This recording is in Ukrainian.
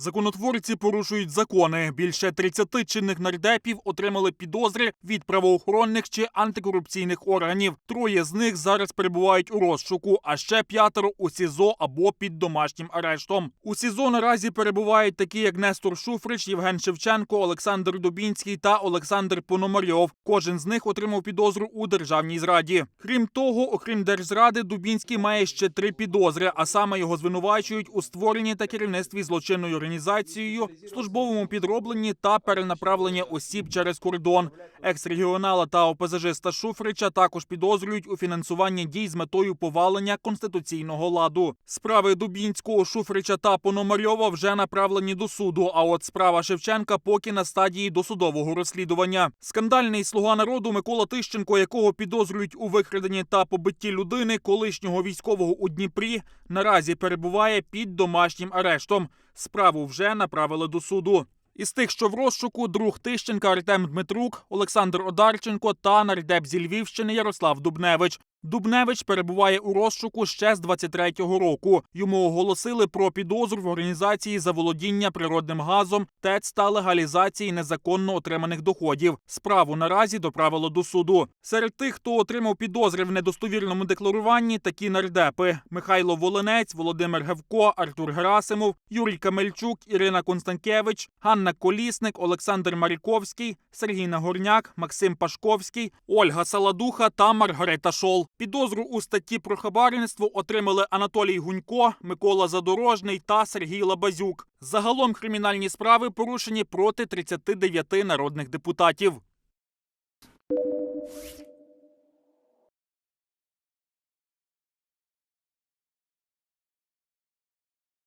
Законотворці порушують закони. Більше 30 чинних нардепів отримали підозри від правоохоронних чи антикорупційних органів. Троє з них зараз перебувають у розшуку, а ще п'ятеро у СІЗО або під домашнім арештом. У СІЗО наразі перебувають такі, як Нестор Шуфрич, Євген Шевченко, Олександр Дубінський та Олександр Пономарьов. Кожен з них отримав підозру у державній зраді. Крім того, окрім держзради, Дубінський має ще три підозри, а саме його звинувачують у створенні та керівництві злочинною організацією, службовому підробленні та перенаправленні осіб через кордон. Екс-регіонала та ОПЗЖиста Шуфрича також підозрюють у фінансуванні дій з метою повалення конституційного ладу. Справи Дубінського, Шуфрича та Пономарьова вже направлені до суду. А от справа Шевченка поки на стадії досудового розслідування. Скандальний слуга народу Микола Тищенко, якого підозрюють у викраденні та побитті людини, колишнього військового у Дніпрі, наразі перебуває під домашнім арештом. Справу вже направили до суду. Із тих, що в розшуку, друг Тищенка Артем Дмитрук, Олександр Одарченко та нардеп зі Львівщини Ярослав Дубневич. Дубневич перебуває у розшуку ще з 23-го року. Йому оголосили про підозру в організації заволодіння природним газом, ТЕЦ та легалізації незаконно отриманих доходів. Справу наразі доправило до суду. Серед тих, хто отримав підозри в недостовірному декларуванні, такі нардепи: Михайло Волинець, Володимир Гевко, Артур Герасимов, Юрій Камельчук, Ірина Констанкевич, Ганна Колісник, Олександр Маріковський, Сергій Нагорняк, Максим Пашковський, Ольга Саладуха та Маргарита Шол. Підозру у статті про хабарництво отримали Анатолій Гунько, Микола Задорожний та Сергій Лабазюк. Загалом кримінальні справи порушені проти 39 народних депутатів.